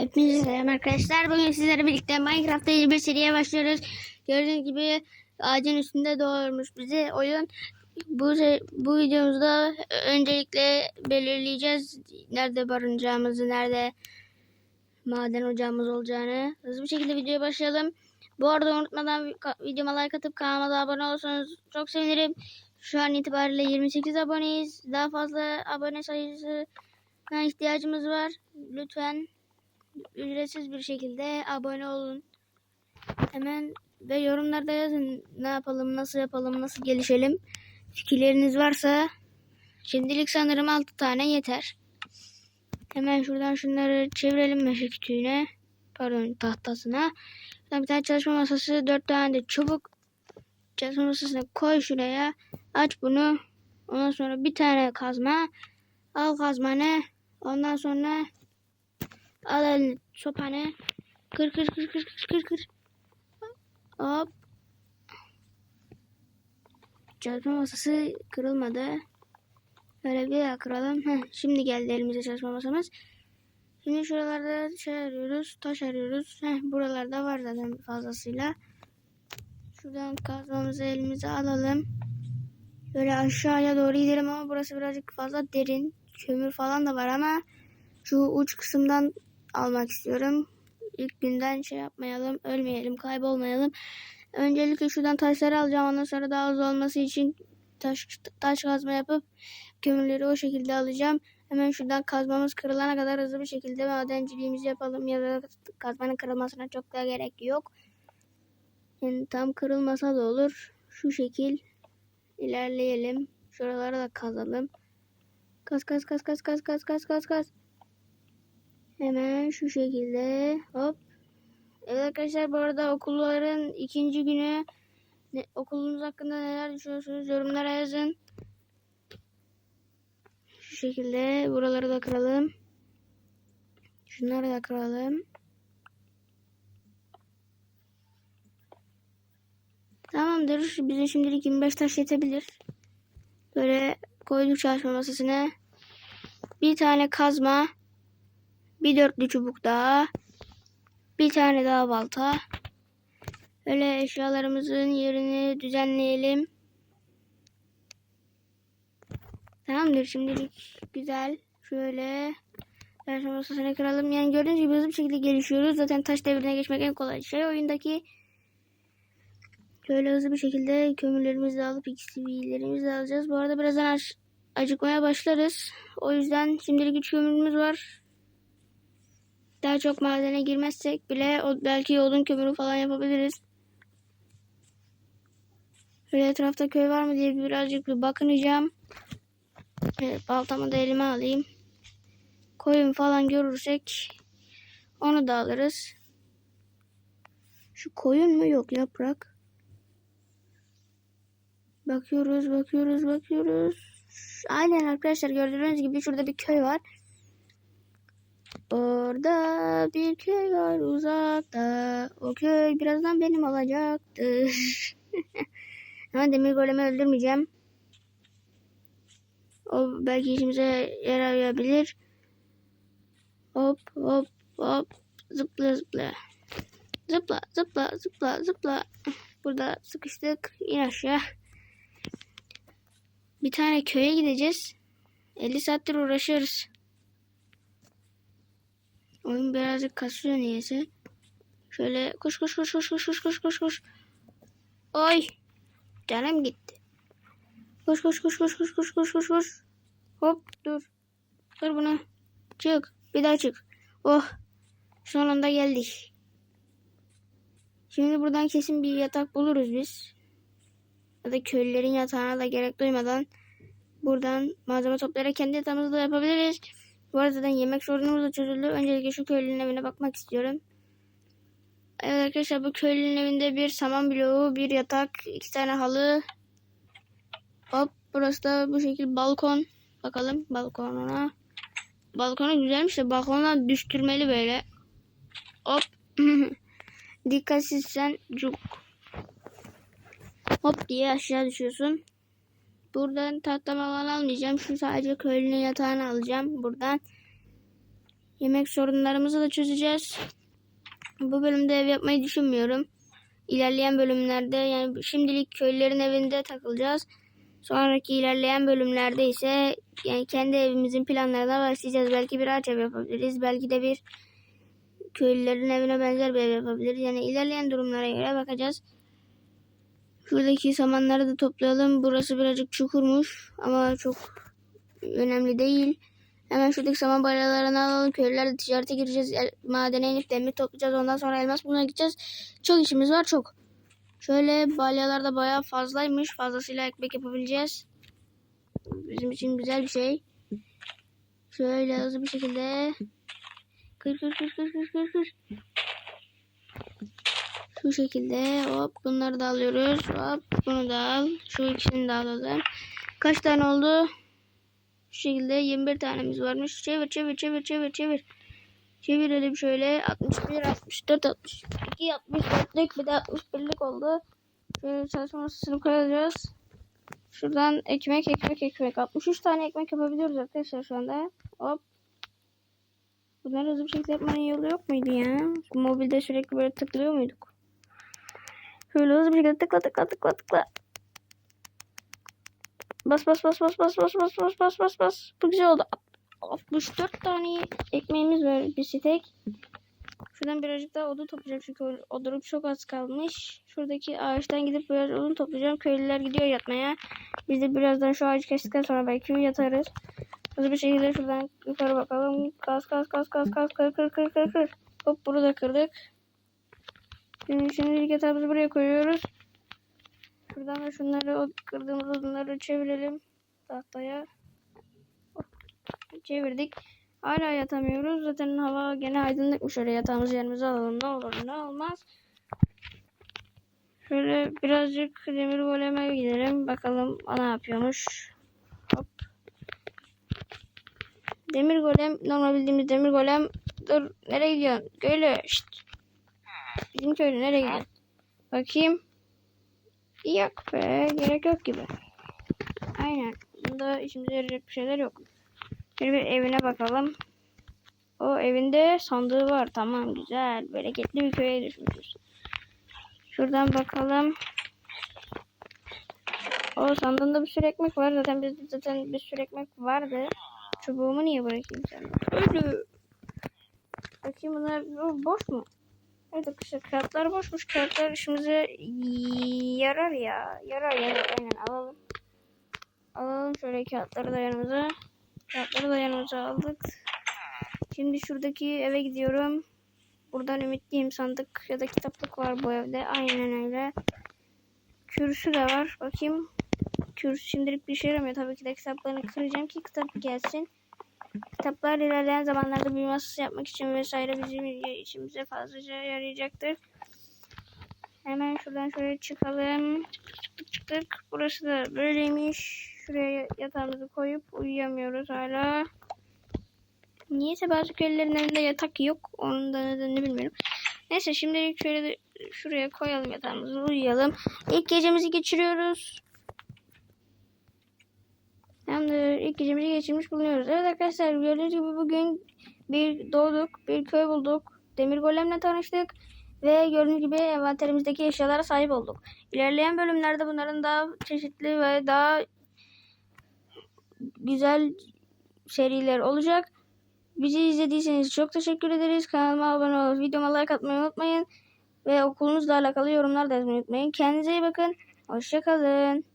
Hepinize selam arkadaşlar. Bugün sizlerle birlikte Minecraft'ta yeni bir seriye başlıyoruz. Gördüğünüz gibi ağacın üstünde doğurmuş bizi oyun. Bu bu videomuzda öncelikle belirleyeceğiz nerede barınacağımızı, nerede maden ocağımız olacağını. Hızlı bir şekilde videoya başlayalım. Bu arada unutmadan videoma like atıp kanalıma da abone olursanız çok sevinirim. Şu an itibariyle 28 aboneyiz. Daha fazla abone sayısına ihtiyacımız var. Lütfen ücretsiz bir şekilde abone olun. Hemen ve yorumlarda yazın ne yapalım, nasıl yapalım, nasıl gelişelim. Fikirleriniz varsa şimdilik sanırım 6 tane yeter. Hemen şuradan şunları çevirelim meşe kütüğüne. Pardon tahtasına. Bir tane çalışma masası, 4 tane de çubuk. Çalışma masasına koy şuraya. Aç bunu. Ondan sonra bir tane kazma. Al kazmanı. Ondan sonra Al elini sopanı. Kır kır kır kır kır kır kır. Hop. Çalışma masası kırılmadı. Böyle bir daha kıralım. Heh, şimdi geldi elimize çalışma masamız. Şimdi şuralarda şey arıyoruz. Taş arıyoruz. Heh, buralarda var zaten fazlasıyla. Şuradan kazmamızı elimize alalım. Böyle aşağıya doğru gidelim ama burası birazcık fazla derin. Kömür falan da var ama şu uç kısımdan almak istiyorum. İlk günden şey yapmayalım, ölmeyelim, kaybolmayalım. Öncelikle şuradan taşları alacağım. Ondan sonra daha hızlı olması için taş, taş kazma yapıp kömürleri o şekilde alacağım. Hemen şuradan kazmamız kırılana kadar hızlı bir şekilde madenciliğimizi yapalım. Ya da kazmanın kırılmasına çok da gerek yok. Yani tam kırılmasa da olur. Şu şekil ilerleyelim. Şuraları da kazalım. Kaz kaz kaz kaz kaz kaz kaz kaz kaz. Hemen şu şekilde hop. Evet arkadaşlar bu arada okulların ikinci günü ne, okulunuz hakkında neler düşünüyorsunuz yorumlara yazın. Şu şekilde buraları da kıralım. Şunları da kıralım. Tamamdır. Bize şimdilik 25 taş yetebilir. Böyle koyduk çalışma masasına. Bir tane kazma. Bir dörtlü çubuk daha. Bir tane daha balta. Öyle eşyalarımızın yerini düzenleyelim. Tamamdır şimdilik güzel. Şöyle çalışma masasına kıralım. Yani gördüğünüz gibi hızlı bir şekilde gelişiyoruz. Zaten taş devrine geçmek en kolay şey oyundaki. Şöyle hızlı bir şekilde kömürlerimizi de alıp XP'lerimizi de alacağız. Bu arada birazdan acıkmaya başlarız. O yüzden şimdilik 3 kömürümüz var. Daha çok madene girmezsek bile o, belki odun kömürü falan yapabiliriz. Şöyle etrafta köy var mı diye birazcık bir bakınacağım. Evet, baltamı da elime alayım. Koyun falan görürsek onu da alırız. Şu koyun mu yok yaprak? Bakıyoruz, bakıyoruz, bakıyoruz. Aynen arkadaşlar gördüğünüz gibi şurada bir köy var. Orada bir köy var uzakta. O köy birazdan benim olacaktı. Ama demir golemi öldürmeyeceğim. O belki işimize yarayabilir. Hop hop hop. Zıpla zıpla. Zıpla zıpla zıpla zıpla. Burada sıkıştık. İn aşağı. Bir tane köye gideceğiz. 50 saattir uğraşıyoruz. Oyun birazcık kasıyor niyeyse. Şöyle koş koş koş koş koş koş koş koş koş. Oy. Canım gitti. Koş koş koş koş koş koş koş koş koş. Hop dur. Dur bunu. Çık. Bir daha çık. Oh. Sonunda geldik. Şimdi buradan kesin bir yatak buluruz biz. Ya da köylülerin yatağına da gerek duymadan buradan malzeme toplayarak kendi yatağımızı da yapabiliriz. Bu arada yemek sorunumuz da çözüldü. Öncelikle şu köylünün evine bakmak istiyorum. Evet arkadaşlar bu köylünün evinde bir saman bloğu, bir yatak, iki tane halı. Hop burası da bu şekilde balkon. Bakalım balkonuna. Balkonu güzelmiş de balkondan düştürmeli böyle. Hop. Dikkatsizsen cuk. Hop diye aşağı düşüyorsun. Buradan tahta falan almayacağım. Şu sadece köylünün yatağını alacağım. Buradan. Yemek sorunlarımızı da çözeceğiz. Bu bölümde ev yapmayı düşünmüyorum. İlerleyen bölümlerde yani şimdilik köylülerin evinde takılacağız. Sonraki ilerleyen bölümlerde ise yani kendi evimizin planlarına başlayacağız. Belki bir ağaç ev yapabiliriz. Belki de bir köylülerin evine benzer bir ev yapabiliriz. Yani ilerleyen durumlara göre bakacağız. Şuradaki samanları da toplayalım. Burası birazcık çukurmuş ama çok önemli değil. Hemen şuradaki saman balyalarını alalım. Köylülerle ticarete gireceğiz. El- madene inip demir toplayacağız. Ondan sonra elmas bulmaya gideceğiz. Çok işimiz var çok. Şöyle balyalar da bayağı fazlaymış. Fazlasıyla ekmek yapabileceğiz. Bizim için güzel bir şey. Şöyle hızlı bir şekilde kır kır kır kır kır kır. Şu şekilde hop bunları da alıyoruz. Hop bunu da al. Şu ikisini de alalım. Kaç tane oldu? Şu şekilde 21 tanemiz varmış. Çevir çevir çevir çevir çevir. Çevirelim şöyle. 61, 64, 62, 64'lük bir de 61'lik oldu. Şöyle çalışma masasını koyacağız. Şuradan ekmek ekmek ekmek. 63 tane ekmek yapabiliyoruz arkadaşlar şu anda. Hop. Bunları hızlı bir şekilde yapmanın yolu yok muydu ya? Mobilde sürekli böyle tıklıyor muyduk? Şöyle hızlı bir şekilde tıkla tıkla tıkla tıkla. Bas bas bas bas bas bas bas bas bas bas bas. Bu güzel oldu. 64 tane ekmeğimiz var bir stek. Şuradan birazcık daha odun toplayacağım çünkü odunum çok az kalmış. Şuradaki ağaçtan gidip biraz odun toplayacağım. Köylüler gidiyor yatmaya. Biz de birazdan şu ağacı kestikten sonra belki yatarız. Hızlı bir şekilde şuradan yukarı bakalım. Kas kas kas kas kas kır kır kır kır kır. Hop bunu da kırdık. Şimdi şimdilik yatağımızı buraya koyuyoruz. Şuradan da şunları o kırdığımız odunları çevirelim tahtaya. Çevirdik. Hala yatamıyoruz. Zaten hava gene aydınlıkmış. Şöyle yatağımızı yerimize alalım. Ne olur ne olmaz. Şöyle birazcık demir goleme gidelim. Bakalım ne yapıyormuş. Hop. Demir golem. Normal bildiğimiz demir golem. Dur. Nereye gidiyorsun? Köylü. Şşt. Bizim köylü nereye gidiyorsun? Bakayım. Yok be. Gerek yok gibi. Aynen. Bunda işimize yarayacak bir şeyler yok. Şöyle bir evine bakalım. O evinde sandığı var. Tamam güzel. Bereketli bir köye düşmüşüz. Şuradan bakalım. O sandığında bir sürü ekmek var. Zaten bizde zaten bir sürü ekmek vardı. Çubuğumu niye bırakayım sen? Ölü. Bakayım bunlar bu boş mu? Evet arkadaşlar kağıtlar boşmuş. Kağıtlar işimize yarar ya. Yarar yarar. Aynen alalım. Alalım şöyle kağıtları da yanımıza. Kağıtları da yanımıza aldık. Şimdi şuradaki eve gidiyorum. Buradan ümitliyim. Sandık ya da kitaplık var bu evde. Aynen öyle. Kürsü de var. Bakayım. Kürsü şimdilik bir işe yaramıyor. Tabii ki de kitaplarını kıracağım ki kitap gelsin. Kitaplar ilerleyen zamanlarda bir masası yapmak için vesaire bizim işimize fazlaca yarayacaktır. Hemen şuradan şöyle çıkalım. Çıktık çıktık. Burası da böyleymiş. Şuraya yatağımızı koyup uyuyamıyoruz hala. Niyeyse bazı köylülerin evinde yatak yok. Onun da nedenini bilmiyorum. Neyse şimdilik şöyle şuraya koyalım yatağımızı uyuyalım. İlk gecemizi geçiriyoruz. Tamamdır. İlk gecemizi geçirmiş bulunuyoruz. Evet arkadaşlar gördüğünüz gibi bugün bir doğduk. Bir köy bulduk. Demir golemle tanıştık. Ve gördüğünüz gibi envanterimizdeki eşyalara sahip olduk. İlerleyen bölümlerde bunların daha çeşitli ve daha güzel seriler olacak. Bizi izlediyseniz çok teşekkür ederiz. Kanalıma abone olup videoma like atmayı unutmayın. Ve okulunuzla alakalı yorumlar da yazmayı unutmayın. Kendinize iyi bakın. Hoşçakalın.